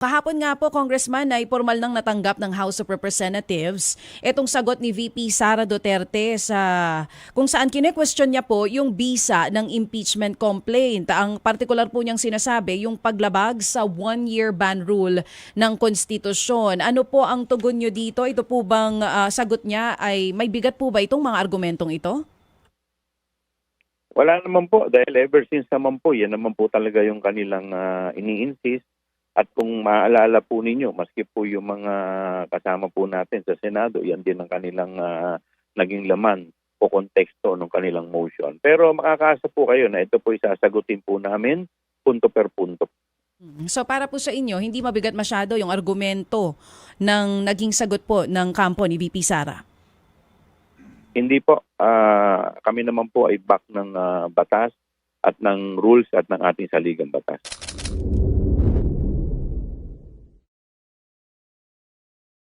Kahapon nga po, Congressman, ay formal nang natanggap ng House of Representatives itong sagot ni VP Sara Duterte sa kung saan kine-question niya po yung bisa ng impeachment complaint. Ang particular po niyang sinasabi, yung paglabag sa one-year ban rule ng konstitusyon. Ano po ang tugon niyo dito? Ito po bang ah, sagot niya ay may bigat po ba itong mga argumentong ito? Wala naman po dahil ever since naman po, yan naman po talaga yung kanilang ah, ini-insist. At kung maalala po ninyo, maski po yung mga kasama po natin sa Senado, yan din ang kanilang ah, naging laman o konteksto ng kanilang motion. Pero makakaasa po kayo na ito po isasagutin po namin punto per punto. Mm. So para po sa inyo, hindi mabigat masyado yung argumento ng naging sagot po ng kampo ni VP Sara. Hindi po, ah, kami naman po ay back ng ah, batas at ng rules at ng ating saligang batas.